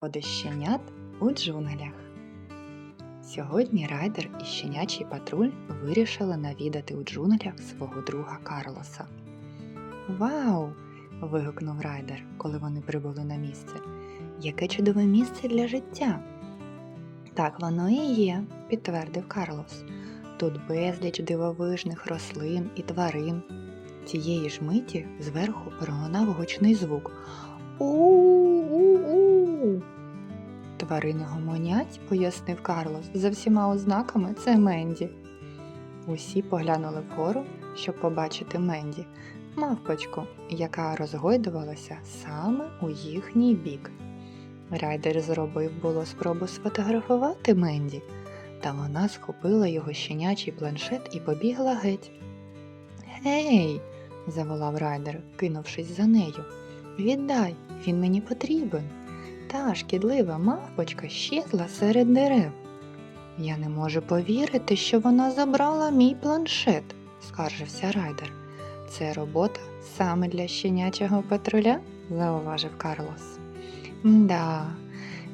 Пригоди щенят у джунглях. Сьогодні райдер і щенячий патруль вирішили навідати у джунглях свого друга Карлоса. Вау! вигукнув райдер, коли вони прибули на місце. Яке чудове місце для життя. Так воно і є, підтвердив Карлос. Тут безліч дивовижних рослин і тварин. Цієї ж миті зверху пролунав гучний звук. У-у-у. Тварини гомонять, пояснив Карлос. За всіма ознаками це Менді. Усі поглянули вгору, щоб побачити Менді, мавпочку, яка розгойдувалася саме у їхній бік. Райдер зробив було спробу сфотографувати Менді, та вона схопила його щенячий планшет і побігла геть. Гей, заволав райдер, кинувшись за нею. Віддай, він мені потрібен. Та шкідлива мавпочка щезла серед дерев. Я не можу повірити, що вона забрала мій планшет, скаржився райдер. Це робота саме для щенячого патруля, зауважив Карлос. Да,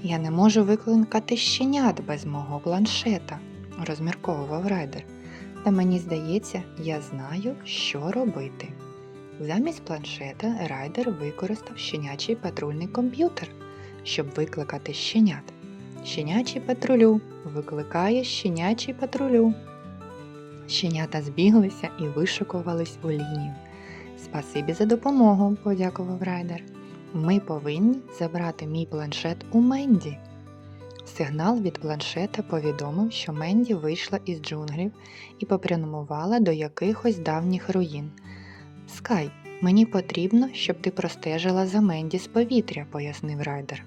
я не можу викликати щенят без мого планшета, розмірковував райдер. Та мені здається, я знаю, що робити. Замість планшета райдер використав щенячий патрульний комп'ютер, щоб викликати щенят. Щенячий патрулю викликає щенячий патрулю. Щенята збіглися і вишикувались у лінію. Спасибі за допомогу, подякував райдер. Ми повинні забрати мій планшет у Менді. Сигнал від планшета повідомив, що Менді вийшла із джунглів і попрямувала до якихось давніх руїн. Скай, мені потрібно, щоб ти простежила за Менді з повітря, пояснив райдер.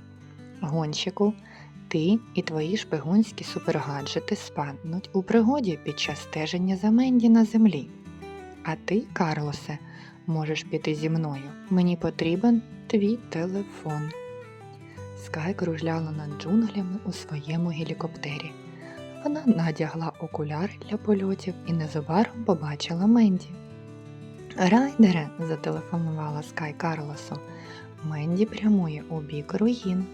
Гонщику, ти і твої шпигунські супергаджети спаднуть у пригоді під час стеження за Менді на землі. А ти, Карлосе, можеш піти зі мною. Мені потрібен твій телефон. Скай кружляла над джунглями у своєму гелікоптері. Вона надягла окуляри для польотів і незабаром побачила Менді. Райдере, зателефонувала Скай Карлосу. Менді прямує у бік руїн.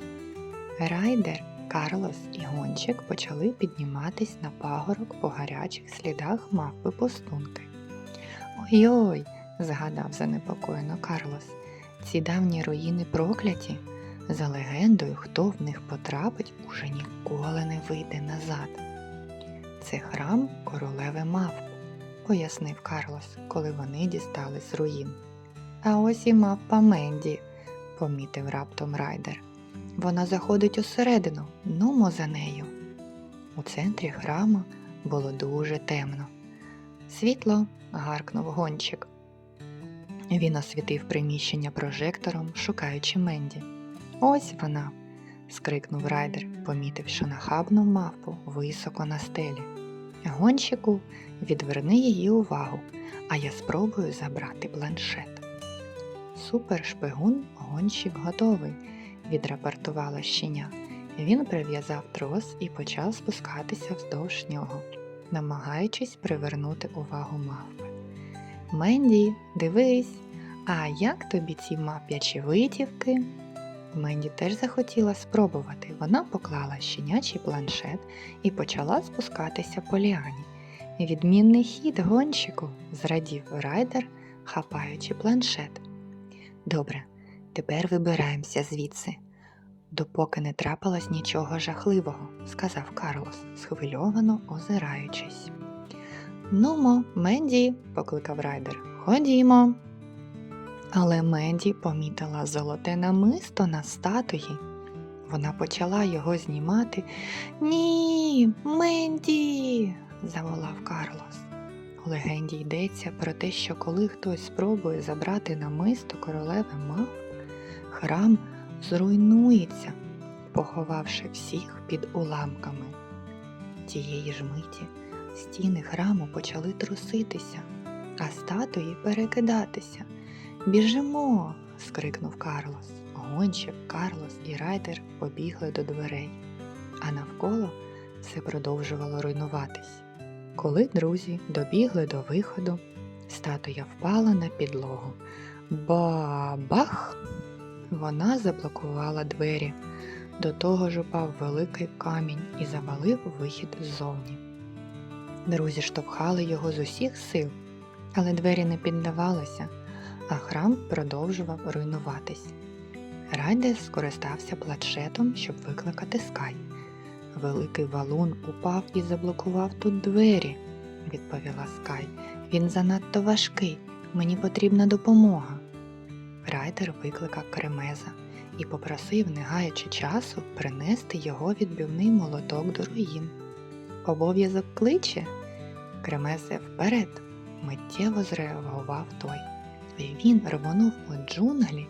Райдер, Карлос і гонщик почали підніматись на пагорок по гарячих слідах мавпи пустунки. Ой-ой, згадав занепокоєно Карлос. Ці давні руїни прокляті. За легендою, хто в них потрапить, уже ніколи не вийде назад. Це храм королеви мавп, пояснив Карлос, коли вони дістались з руїн. А ось і мавпа Менді, помітив раптом райдер. Вона заходить усередину, нумо за нею. У центрі храму було дуже темно. Світло, гаркнув гонщик. Він освітив приміщення прожектором, шукаючи Менді. Ось вона. скрикнув райдер, помітивши нахабну мавпу високо на стелі. Гонщику, відверни її увагу, а я спробую забрати планшет. Супершпигун гонщик готовий, відрапортувала щеня. Він прив'язав трос і почав спускатися вздовж нього, намагаючись привернути увагу мавпи. Менді, дивись, а як тобі ці мавп'ячі витівки? Менді теж захотіла спробувати. Вона поклала щенячий планшет і почала спускатися по ліані. Відмінний хід гонщику, зрадів райдер, хапаючи планшет. Добре, тепер вибираємося звідси. Допоки не трапилось нічого жахливого, сказав Карлос, схвильовано озираючись. Нумо, Менді, покликав райдер, ходімо. Але Менді помітила золоте намисто на статуї. Вона почала його знімати. Ні, Менді. заволав Карлос. У легенді йдеться про те, що коли хтось спробує забрати намисто королеви мав, храм зруйнується, поховавши всіх під уламками. Тієї ж миті стіни храму почали труситися, а статуї перекидатися. Біжимо. скрикнув Карлос. Гонщик, Карлос і райдер побігли до дверей, а навколо все продовжувало руйнуватись. Коли друзі добігли до виходу, статуя впала на підлогу. Ба-бах! Вона заблокувала двері. До того ж упав великий камінь і завалив вихід ззовні. Друзі штовхали його з усіх сил, але двері не піддавалися, а храм продовжував руйнуватись. Райдер скористався планшетом, щоб викликати Скай. Великий валун упав і заблокував тут двері, відповіла Скай. Він занадто важкий, мені потрібна допомога. Райдер викликав кремеза і попросив, не гаючи часу, принести його відбивний молоток до руїн. Обов'язок кличе. Кремезе вперед, миттєво зреагував той. І він рвонув у джунглі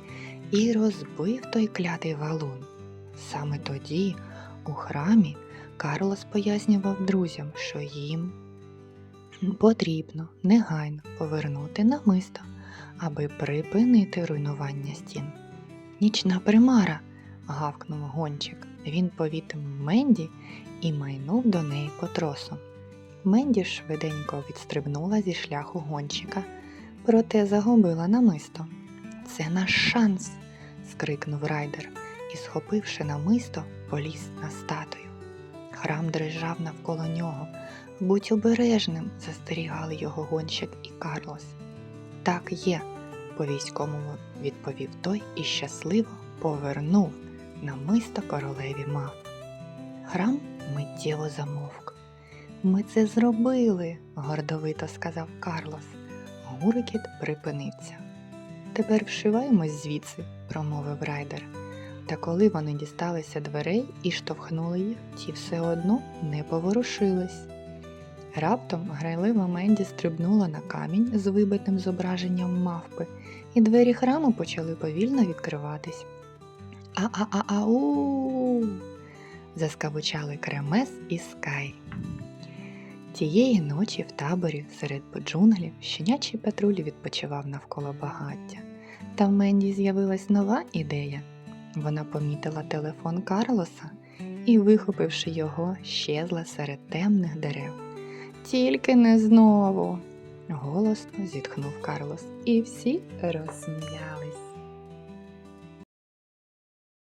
і розбив той клятий валун. Саме тоді, у храмі, Карлос пояснював друзям, що їм потрібно негайно повернути намисто, аби припинити руйнування стін. Нічна примара. гавкнув гончик. Він повітив Менді і майнув до неї по тросу. Менді швиденько відстрибнула зі шляху гончика, проте загубила намисто. Це наш шанс. скрикнув райдер і, схопивши намисто, поліз на статую. Храм дрижав навколо нього. Будь обережним, застерігали його гонщик і Карлос. Так є, по військовому відповів той і щасливо повернув намисто королеві мав. Храм миттєво замовк. Ми це зробили, гордовито сказав Карлос. Гуркіт припинився. Тепер вшиваємось звідси, промовив райдер. Та коли вони дісталися дверей і штовхнули їх, ті все одно не поворушились. Раптом грайлива Менді стрибнула на камінь з вибитим зображенням мавпи, і двері храму почали повільно відкриватись. А-а-а-ау! заскавучали кремес і скай. Тієї ночі в таборі серед джунглів щенячий патруль відпочивав навколо багаття. Та в Менді з'явилась нова ідея. Вона помітила телефон Карлоса і, вихопивши його, щезла серед темних дерев. Тільки не знову. голосно зітхнув Карлос, і всі розсміялись.